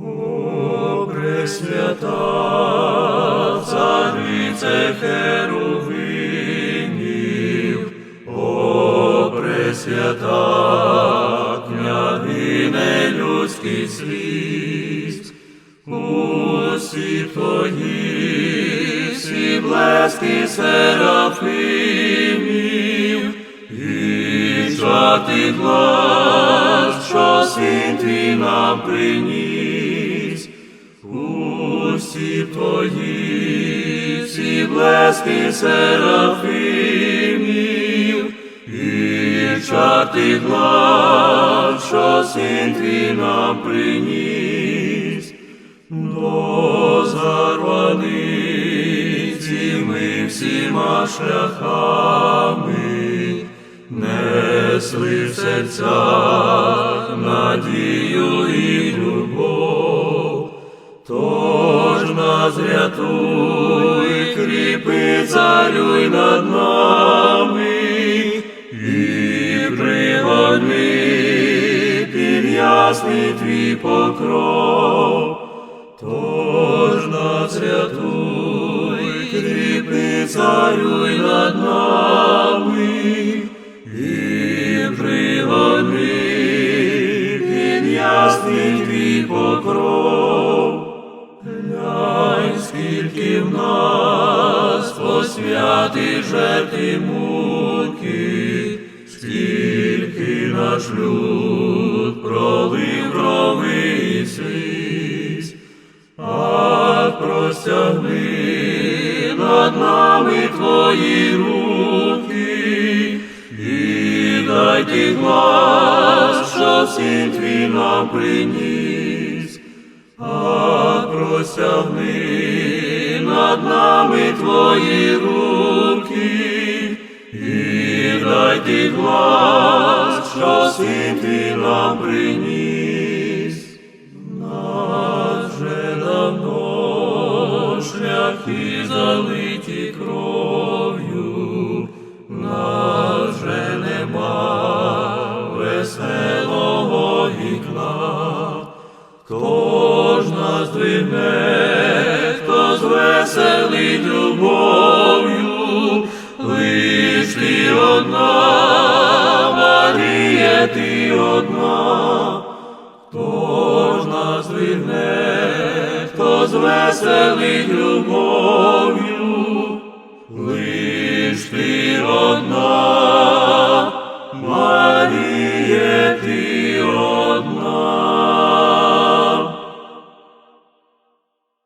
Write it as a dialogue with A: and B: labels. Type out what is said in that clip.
A: О, Пресвята, царице херовимів, о, Пресвята, княгине людський сліз, усі твої, всі блески серафимів, і жати глас, що син твій нам приніс, усі твої, всі блески серафимів, і чати глас, що син твій нам приніс, до зарваниці ми всіма шляхами несли в серцях надію і любов, нас рятуй, кріпи, царюй над нами, і пригодни під ясний твій покров. Тож нас рятуй, кріпи, царюй над нами, і пригони під ясний твій покров. Посвяти жертви муки, скільки наш люд пролив крови і сліз, а простягни над нами твої руки, і дай ти глас, що син твій нам приніс, а простягни над нами твої руки, ти глас, що син твій нам приніс. Нас вже давно шляхи залиті кров'ю, нас вже нема веселого вікна. Хто ж нас двигне, хто звеселить любов'ю, одна, Марія, ти одна. Хто ж нас вигне, хто звеселить любов'ю,